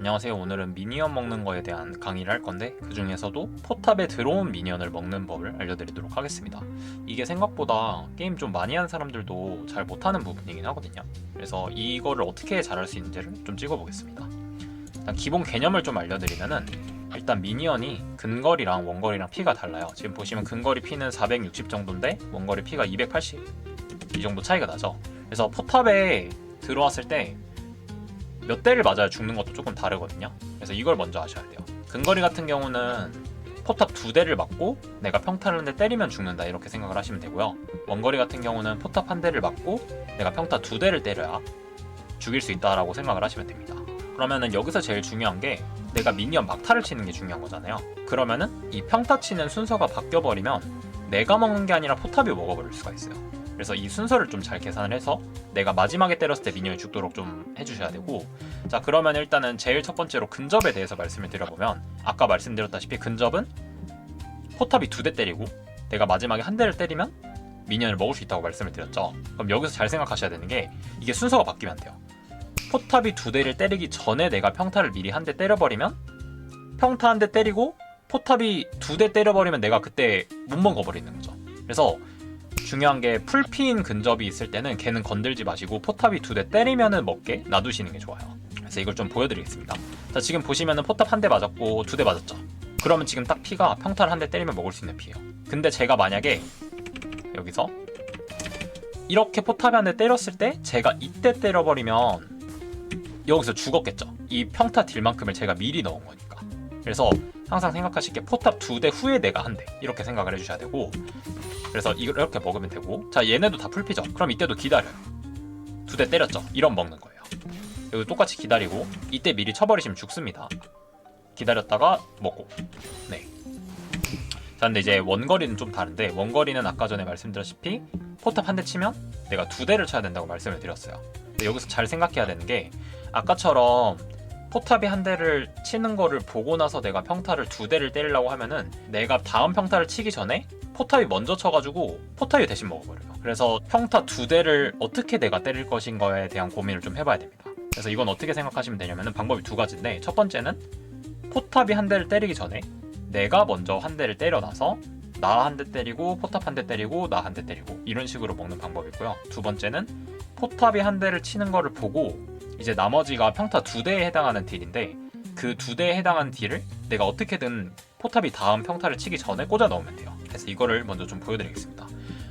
안녕하세요. 오늘은 미니언 먹는 거에 대한 강의를 할 건데 그 중에서도 포탑에 들어온 미니언을 먹는 법을 알려드리도록 하겠습니다. 이게 생각보다 게임 좀 많이 한 사람들도 잘 못하는 부분이긴 하거든요. 그래서 이거를 어떻게 잘할 수 있는지를 좀 찍어보겠습니다. 일단 기본 개념을 좀 알려드리면은 일단 미니언이 근거리랑 원거리랑 피가 달라요. 지금 보시면 근거리 피는 460 정도인데 원거리 피가 280. 이 정도 차이가 나죠. 그래서 포탑에 들어왔을 때 몇 대를 맞아야 죽는 것도 조금 다르거든요. 그래서 이걸 먼저 아셔야 돼요. 근거리 같은 경우는 포탑 두 대를 맞고 내가 평타를 한 대 때리면 죽는다 이렇게 생각을 하시면 되고요. 원거리 같은 경우는 포탑 한 대를 맞고 내가 평타 두 대를 때려야 죽일 수 있다라고 생각을 하시면 됩니다. 그러면은 여기서 제일 중요한 게 내가 미니언 막타를 치는 게 중요한 거잖아요. 그러면은 이 평타 치는 순서가 바뀌어 버리면 내가 먹는 게 아니라 포탑이 먹어버릴 수가 있어요. 그래서 이 순서를 좀 잘 계산을 해서 내가 마지막에 때렸을 때 미니언이 죽도록 좀 해주셔야 되고 자 그러면 일단은 제일 첫 번째로 근접에 대해서 말씀을 드려보면 아까 말씀드렸다시피 근접은 포탑이 두 대 때리고 내가 마지막에 한 대를 때리면 미니언을 먹을 수 있다고 말씀을 드렸죠. 그럼 여기서 잘 생각하셔야 되는 게 이게 순서가 바뀌면 안 돼요. 포탑이 두 대를 때리기 전에 내가 평타를 미리 한 대 때려버리면 평타 한 대 때리고 포탑이 두 대 때려버리면 내가 그때 못 먹어버리는 거죠. 그래서 중요한 게 풀피인 근접이 있을 때는 걔는 건들지 마시고 포탑이 두 대 때리면은 먹게 놔두시는 게 좋아요. 그래서 이걸 좀 보여드리겠습니다. 자 지금 보시면은 포탑 한 대 맞았고 두 대 맞았죠. 그러면 지금 딱 피가 평타를 한 대 때리면 먹을 수 있는 피예요. 근데 제가 만약에 여기서 이렇게 포탑에 한대 때렸을 때 제가 이때 때려버리면 여기서 죽었겠죠. 이 평타 딜만큼을 제가 미리 넣은 거니까. 그래서 항상 생각하실 게 포탑 두 대 후에 내가 한 대 이렇게 생각을 해주셔야 되고 그래서 이렇게 먹으면 되고 자 얘네도 다 풀피죠? 그럼 이때도 기다려요. 두 대 때렸죠? 이런 먹는 거예요. 여기 똑같이 기다리고 이때 미리 쳐버리시면 죽습니다. 기다렸다가 먹고. 네. 자 근데 이제 원거리는 좀 다른데 원거리는 아까 전에 말씀드렸다시피 포탑 한 대 치면 내가 두 대를 쳐야 된다고 말씀을 드렸어요. 여기서 잘 생각해야 되는 게 아까처럼 포탑이 한 대를 치는 거를 보고 나서 내가 평타를 두 대를 때리려고 하면은 내가 다음 평타를 치기 전에 포탑이 먼저 쳐가지고 포탑이 대신 먹어버려요. 그래서 평타 두 대를 어떻게 내가 때릴 것인가에 대한 고민을 좀 해봐야 됩니다. 그래서 이건 어떻게 생각하시면 되냐면은 방법이 두 가지인데 첫 번째는 포탑이 한 대를 때리기 전에 내가 먼저 한 대를 때려놔서 나 한 대 때리고 포탑 한 대 때리고 나 한 대 때리고 이런 식으로 먹는 방법이고요. 두 번째는 포탑이 한 대를 치는 거를 보고 이제 나머지가 평타 두 대에 해당하는 딜인데 그 두 대에 해당하는 딜을 내가 어떻게든 포탑이 다음 평타를 치기 전에 꽂아 넣으면 돼요. 그래서 이거를 먼저 좀 보여드리겠습니다.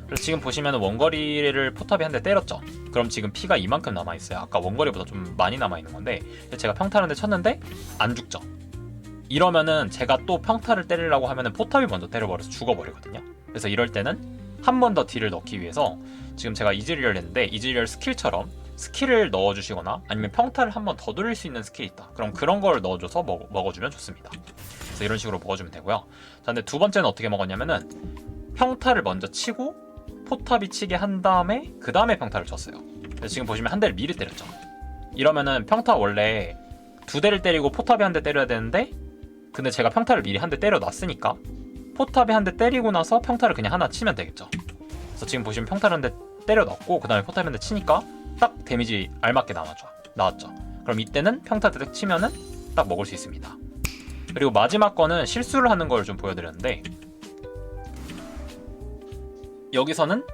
그래서 지금 보시면 원거리를 포탑이 한 대 때렸죠. 그럼 지금 피가 이만큼 남아 있어요. 아까 원거리보다 좀 많이 남아 있는 건데 제가 평타를 한 대 쳤는데 안 죽죠. 이러면은 제가 또 평타를 때리려고 하면은 포탑이 먼저 때려버려서 죽어버리거든요. 그래서 이럴 때는 한 번 더 딜을 넣기 위해서 지금 제가 이즈리얼 했는데 이즈리얼 스킬처럼 스킬을 넣어주시거나 아니면 평타를 한 번 더 돌릴 수 있는 스킬이 있다. 그럼 그런 걸 넣어줘서 먹, 먹어주면 좋습니다. 그래서 이런 식으로 먹어주면 되고요. 자, 근데 두 번째는 어떻게 먹었냐면은 평타를 먼저 치고 포탑이 치게 한 다음에 그 다음에 평타를 쳤어요. 지금 보시면 한 대를 미리 때렸죠. 이러면은 평타 원래 두 대를 때리고 포탑이 한 대 때려야 되는데 근데 제가 평타를 미리 한 대 때려 놨으니까 포탑이 한 대 때리고 나서 평타를 그냥 하나 치면 되겠죠. 그래서 지금 보시면 평타를 한 대 때려 넣고 그 다음에 포탑이 한 대 치니까 딱 데미지 알맞게 나왔죠. 나왔죠. 그럼 이때는 평타 딱 치면은 딱 먹을 수 있습니다. 그리고 마지막 거는 실수를 하는 걸 좀 보여드렸는데 여기서는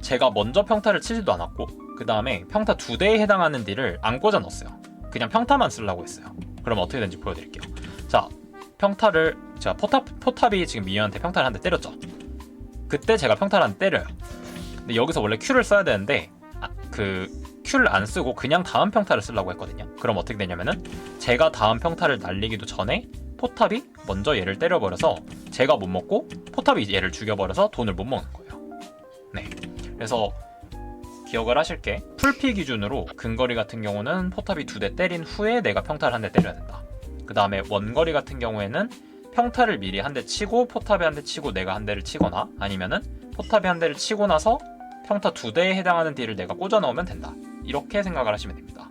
제가 먼저 평타를 치지도 않았고 그 다음에 평타 두 대에 해당하는 딜을 안 꽂아 넣었어요. 그냥 평타만 쓰려고 했어요. 그럼 어떻게 되는지 보여드릴게요. 자, 평타를 제가 포탑 포탑이 지금 미연한테 평타를 한 대 때렸죠. 그때 제가 평타를 한 대 때려요. 근데 여기서 원래 Q를 써야 되는데 아, 그 Q를 안 쓰고 그냥 다음 평타를 쓰려고 했거든요. 그럼 어떻게 되냐면은 제가 다음 평타를 날리기도 전에 포탑이 먼저 얘를 때려버려서 제가 못 먹고 포탑이 얘를 죽여버려서 돈을 못 먹는 거예요. 네. 그래서 기억을 하실 게 풀피 기준으로 근거리 같은 경우는 포탑이 두 대 때린 후에 내가 평타를 한 대 때려야 된다. 그 다음에 원거리 같은 경우에는 평타를 미리 한 대 치고 포탑에 한 대 치고 내가 한 대를 치거나 아니면은 포탑에 한 대를 치고 나서 평타 두 대에 해당하는 딜을 내가 꽂아 넣으면 된다. 이렇게 생각을 하시면 됩니다.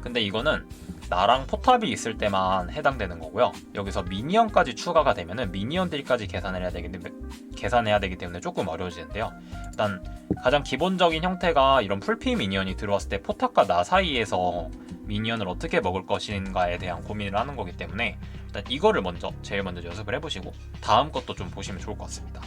근데 이거는 나랑 포탑이 있을 때만 해당되는 거고요. 여기서 미니언까지 추가가 되면은 미니언 딜까지 계산을 해야 되기 때문에 계산해야 되기 때문에 조금 어려워지는데요. 일단 가장 기본적인 형태가 이런 풀피 미니언이 들어왔을 때 포탑과 나 사이에서 미니언을 어떻게 먹을 것인가에 대한 고민을 하는 거기 때문에 일단 이거를 먼저 제일 먼저 연습을 해보시고 다음 것도 좀 보시면 좋을 것 같습니다.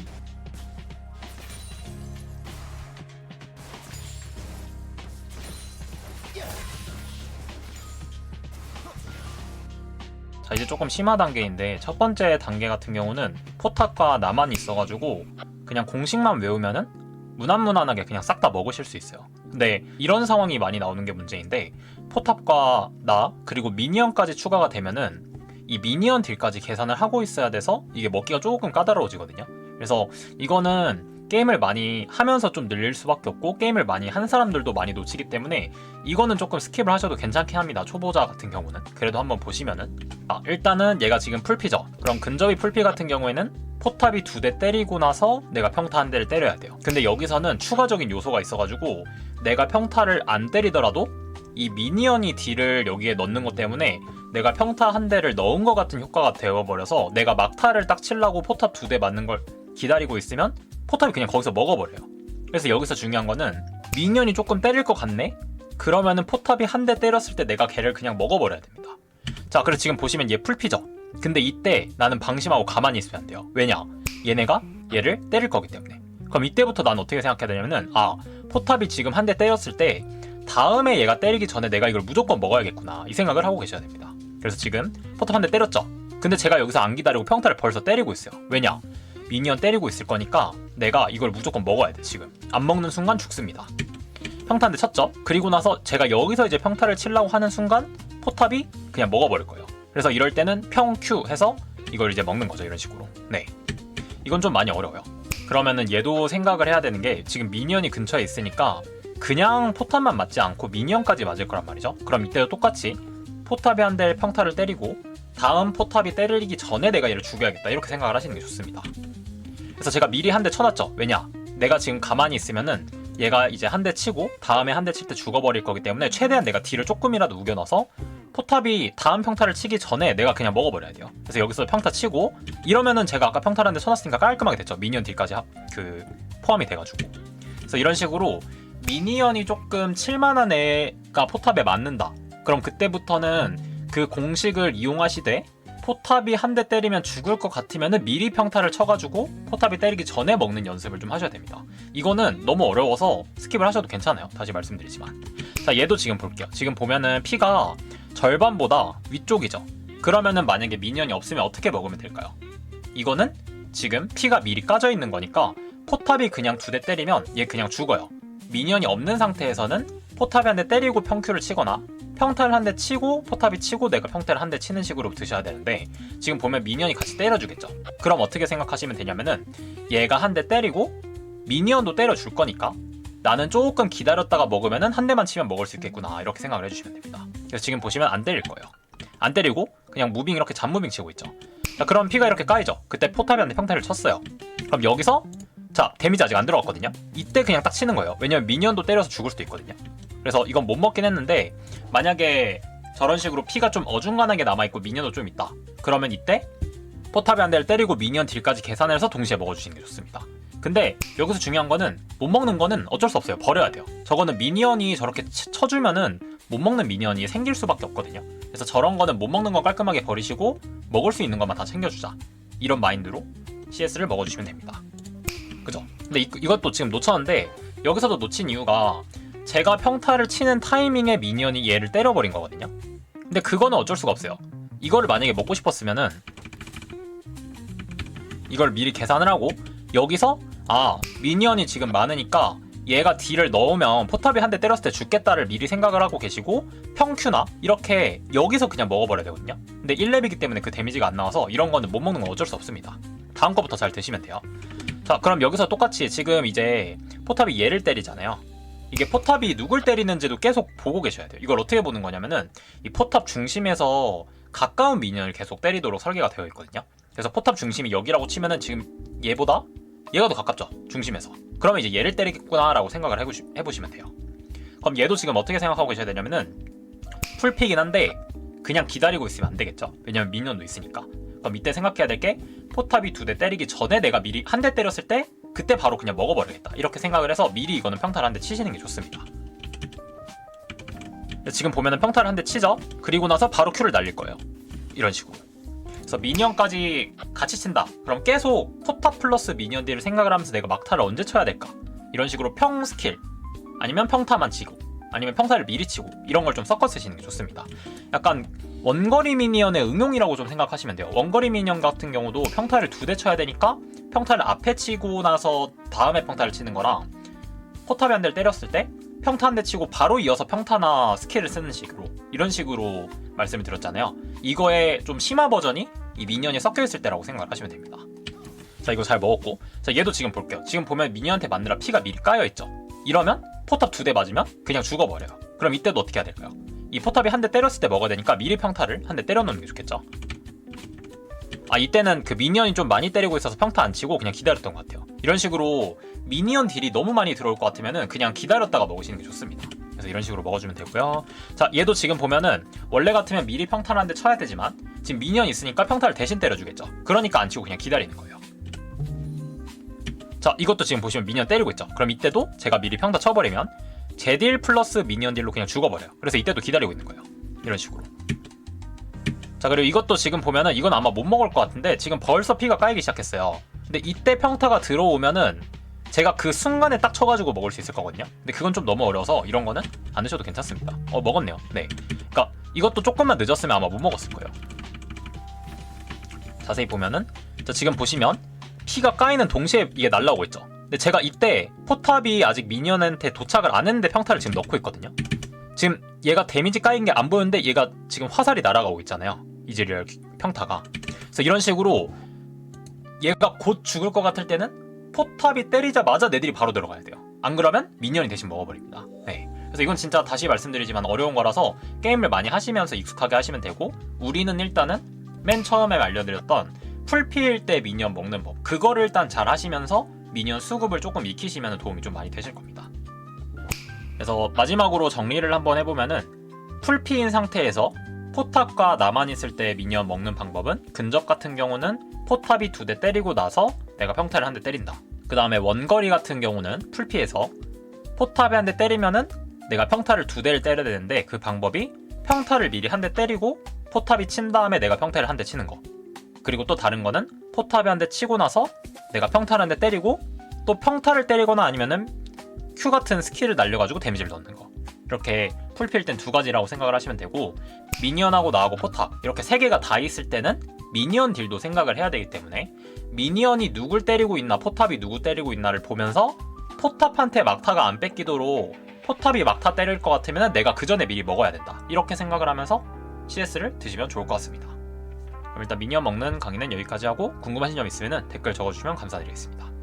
이제 조금 심화 단계인데 첫 번째 단계 같은 경우는 포탑과 나만 있어가지고 그냥 공식만 외우면은 무난무난하게 그냥 싹 다 먹으실 수 있어요. 근데 이런 상황이 많이 나오는 게 문제인데 포탑과 나 그리고 미니언까지 추가가 되면은 이 미니언 딜까지 계산을 하고 있어야 돼서 이게 먹기가 조금 까다로워지거든요. 그래서 이거는 게임을 많이 하면서 좀 늘릴 수밖에 없고 게임을 많이 한 사람들도 많이 놓치기 때문에 이거는 조금 스킵을 하셔도 괜찮긴 합니다. 초보자 같은 경우는 그래도 한번 보시면은 아, 일단은 얘가 지금 풀피죠. 그럼 근접이 풀피 같은 경우에는 포탑이 두 대 때리고 나서 내가 평타 한 대를 때려야 돼요. 근데 여기서는 추가적인 요소가 있어가지고 내가 평타를 안 때리더라도 이 미니언이 딜을 여기에 넣는 것 때문에 내가 평타 한 대를 넣은 것 같은 효과가 되어버려서 내가 막타를 딱 치려고 포탑 두 대 맞는 걸 기다리고 있으면 포탑이 그냥 거기서 먹어버려요. 그래서 여기서 중요한 거는 미니언이 조금 때릴 것 같네? 그러면은 포탑이 한 대 때렸을 때 내가 걔를 그냥 먹어버려야 됩니다. 자, 그래서 지금 보시면 얘 풀피죠? 근데 이때 나는 방심하고 가만히 있으면 안 돼요. 왜냐? 얘네가 얘를 때릴 거기 때문에. 그럼 이때부터 난 어떻게 생각해야 되냐면은, 아, 포탑이 지금 한 대 때렸을 때, 다음에 얘가 때리기 전에 내가 이걸 무조건 먹어야겠구나. 이 생각을 하고 계셔야 됩니다. 그래서 지금 포탑 한 대 때렸죠? 근데 제가 여기서 안 기다리고 평타를 벌써 때리고 있어요. 왜냐? 미니언 때리고 있을 거니까 내가 이걸 무조건 먹어야 돼, 지금. 안 먹는 순간 죽습니다. 평타 한대 쳤죠? 그리고 나서 제가 여기서 이제 평타를 치려고 하는 순간 포탑이 그냥 먹어버릴 거예요. 그래서 이럴 때는 평큐 해서 이걸 이제 먹는 거죠, 이런 식으로. 네. 이건 좀 많이 어려워요. 그러면은 얘도 생각을 해야 되는 게 지금 미니언이 근처에 있으니까 그냥 포탑만 맞지 않고 미니언까지 맞을 거란 말이죠. 그럼 이때도 똑같이 포탑이 한대 평타를 때리고 다음 포탑이 때리기 전에 내가 얘를 죽여야겠다 이렇게 생각을 하시는 게 좋습니다. 그래서 제가 미리 한 대 쳐놨죠. 왜냐? 내가 지금 가만히 있으면은 얘가 이제 한 대 치고 다음에 한 대 칠 때 죽어버릴 거기 때문에 최대한 내가 딜을 조금이라도 우겨넣어서 포탑이 다음 평타를 치기 전에 내가 그냥 먹어버려야 돼요. 그래서 여기서 평타 치고 이러면은 제가 아까 평타를 한 대 쳐놨으니까 깔끔하게 됐죠. 미니언 딜까지 합, 그 포함이 돼가지고. 그래서 이런 식으로 미니언이 조금 칠만한 애가 포탑에 맞는다. 그럼 그때부터는 그 공식을 이용하시되 포탑이 한 대 때리면 죽을 것 같으면은 미리 평타를 쳐가지고 포탑이 때리기 전에 먹는 연습을 좀 하셔야 됩니다. 이거는 너무 어려워서 스킵을 하셔도 괜찮아요. 다시 말씀드리지만. 자, 얘도 지금 볼게요. 지금 보면은 피가 절반보다 위쪽이죠. 그러면은 만약에 미니언이 없으면 어떻게 먹으면 될까요? 이거는 지금 피가 미리 까져 있는 거니까 포탑이 그냥 두 대 때리면 얘 그냥 죽어요. 미니언이 없는 상태에서는 포탑이 한 대 때리고 평큐를 치거나 평타를 한 대 치고 포탑이 치고 내가 평타를 한 대 치는 식으로 드셔야 되는데 지금 보면 미니언이 같이 때려주겠죠. 그럼 어떻게 생각하시면 되냐면은 얘가 한 대 때리고 미니언도 때려줄 거니까 나는 조금 기다렸다가 먹으면은 한 대만 치면 먹을 수 있겠구나 이렇게 생각을 해주시면 됩니다. 그래서 지금 보시면 안 때릴 거예요. 안 때리고 그냥 무빙 이렇게 잡무빙 치고 있죠. 자 그럼 피가 이렇게 까이죠. 그때 포탑이 한 대 평타를 쳤어요. 그럼 여기서 자 데미지 아직 안 들어갔거든요. 이때 그냥 딱 치는 거예요. 왜냐면 미니언도 때려서 죽을 수도 있거든요. 그래서 이건 못 먹긴 했는데 만약에 저런 식으로 피가 좀 어중간하게 남아있고 미니언도 좀 있다. 그러면 이때 포탑이 한 대를 때리고 미니언 딜까지 계산해서 동시에 먹어주시는 게 좋습니다. 근데 여기서 중요한 거는 못 먹는 거는 어쩔 수 없어요. 버려야 돼요. 저거는 미니언이 저렇게 치- 쳐주면은 못 먹는 미니언이 생길 수밖에 없거든요. 그래서 저런 거는 못 먹는 거 깔끔하게 버리시고 먹을 수 있는 것만 다 챙겨주자. 이런 마인드로 CS를 먹어주시면 됩니다. 그죠? 근데 이, 이것도 지금 놓쳤는데 여기서도 놓친 이유가 제가 평타를 치는 타이밍에 미니언이 얘를 때려버린 거거든요. 근데 그거는 어쩔 수가 없어요. 이거를 만약에 먹고 싶었으면은 이걸 미리 계산을 하고 여기서 아 미니언이 지금 많으니까 얘가 딜을 넣으면 포탑이 한 대 때렸을 때 죽겠다를 미리 생각을 하고 계시고 평큐나 이렇게 여기서 그냥 먹어버려야 되거든요. 근데 1렙이기 때문에 그 데미지가 안 나와서 이런 거는 못 먹는 건 어쩔 수 없습니다. 다음 거부터 잘 드시면 돼요. 자 그럼 여기서 똑같이 지금 이제 포탑이 얘를 때리잖아요. 이게 포탑이 누굴 때리는지도 계속 보고 계셔야 돼요. 이걸 어떻게 보는 거냐면은 이 포탑 중심에서 가까운 미니언을 계속 때리도록 설계가 되어 있거든요. 그래서 포탑 중심이 여기라고 치면은 지금 얘보다 얘가 더 가깝죠. 중심에서. 그러면 이제 얘를 때리겠구나라고 생각을 해보시, 해보시면 돼요. 그럼 얘도 지금 어떻게 생각하고 계셔야 되냐면은 풀피긴 한데 그냥 기다리고 있으면 안 되겠죠. 왜냐면 미니언도 있으니까. 그럼 이때 생각해야 될 게 포탑이 두 대 때리기 전에 내가 미리 한 대 때렸을 때 그때 바로 그냥 먹어버리겠다. 이렇게 생각을 해서 미리 이거는 평타를 한 대 치시는 게 좋습니다. 지금 보면은 평타를 한 대 치죠. 그리고 나서 바로 Q를 날릴 거예요. 이런 식으로. 그래서 미니언까지 같이 친다. 그럼 계속 포탑 플러스 미니언 딜을 생각을 하면서 내가 막타를 언제 쳐야 될까? 이런 식으로 평 스킬 아니면 평타만 치고 아니면 평타를 미리 치고 이런 걸 좀 섞어 쓰시는 게 좋습니다. 약간 원거리 미니언의 응용이라고 좀 생각하시면 돼요. 원거리 미니언 같은 경우도 평타를 두 대 쳐야 되니까 평타를 앞에 치고 나서 다음에 평타를 치는 거랑 포탑에 한 대를 때렸을 때 평타 한 대 치고 바로 이어서 평타나 스킬을 쓰는 식으로 이런 식으로 말씀을 드렸잖아요. 이거의 좀 심화 버전이 이 미니언이 섞여 있을 때라고 생각을 하시면 됩니다. 자 이거 잘 먹었고 자 얘도 지금 볼게요. 지금 보면 미니언한테 맞느라 피가 미리 까여 있죠. 이러면 포탑 두 대 맞으면 그냥 죽어버려요. 그럼 이때도 어떻게 해야 될까요? 이 포탑이 한 대 때렸을 때 먹어야 되니까 미리 평타를 한 대 때려놓는 게 좋겠죠. 아 이때는 그 미니언이 좀 많이 때리고 있어서 평타 안 치고 그냥 기다렸던 것 같아요. 이런 식으로 미니언 딜이 너무 많이 들어올 것 같으면은 그냥 기다렸다가 먹으시는 게 좋습니다. 그래서 이런 식으로 먹어주면 되고요. 자 얘도 지금 보면은 원래 같으면 미리 평타를 한 대 쳐야 되지만 지금 미니언 있으니까 평타를 대신 때려주겠죠. 그러니까 안 치고 그냥 기다리는 거예요. 자 이것도 지금 보시면 미니언 때리고 있죠. 그럼 이때도 제가 미리 평타 쳐버리면 제 딜 플러스 미니언 딜로 그냥 죽어버려요. 그래서 이때도 기다리고 있는 거예요. 이런 식으로. 자 그리고 이것도 지금 보면은 이건 아마 못 먹을 것 같은데 지금 벌써 피가 까이기 시작했어요. 근데 이때 평타가 들어오면은 제가 그 순간에 딱 쳐가지고 먹을 수 있을 거거든요. 근데 그건 좀 너무 어려워서 이런 거는 안 드셔도 괜찮습니다. 어 먹었네요. 네. 그러니까 이것도 조금만 늦었으면 아마 못 먹었을 거예요. 자세히 보면은 자 지금 보시면 피가 까이는 동시에 이게 날라오고 있죠. 근데 제가 이때 포탑이 아직 미니언한테 도착을 안 했는데 평타를 지금 넣고 있거든요. 지금 얘가 데미지 까인 게 안 보였는데 얘가 지금 화살이 날아가고 있잖아요. 이즈리얼 평타가. 그래서 이런 식으로 얘가 곧 죽을 것 같을 때는 포탑이 때리자마자 내들이 바로 들어가야 돼요. 안 그러면 미니언이 대신 먹어버립니다. 네. 그래서 이건 진짜 다시 말씀드리지만 어려운 거라서 게임을 많이 하시면서 익숙하게 하시면 되고 우리는 일단은 맨 처음에 알려드렸던 풀피일 때 미니언 먹는 법 그거를 일단 잘 하시면서 미니언 수급을 조금 익히시면 도움이 좀 많이 되실 겁니다. 그래서 마지막으로 정리를 한번 해보면은 풀피인 상태에서 포탑과 나만 있을 때 미니언 먹는 방법은 근접 같은 경우는 포탑이 두 대 때리고 나서 내가 평타를 한 대 때린다. 그 다음에 원거리 같은 경우는 풀피에서 포탑에 한 대 때리면은 내가 평타를 두 대를 때려야 되는데 그 방법이 평타를 미리 한 대 때리고 포탑이 친 다음에 내가 평타를 한 대 치는 거. 그리고 또 다른 거는 포탑에 한 대 치고 나서 내가 평타를 한 대 때리고 또 평타를 때리거나 아니면은 Q 같은 스킬을 날려가지고 데미지를 넣는 거. 이렇게 풀필 땐 두 가지라고 생각을 하시면 되고 미니언하고 나하고 포탑. 이렇게 세 개가 다 있을 때는 미니언 딜도 생각을 해야 되기 때문에 미니언이 누굴 때리고 있나 포탑이 누구 때리고 있나를 보면서 포탑한테 막타가 안 뺏기도록 포탑이 막타 때릴 것 같으면 내가 그 전에 미리 먹어야 된다. 이렇게 생각을 하면서 CS를 드시면 좋을 것 같습니다 그럼 일단 미니언 먹는 강의는 여기까지 하고 궁금하신 점 있으면 댓글 적어주시면 감사드리겠습니다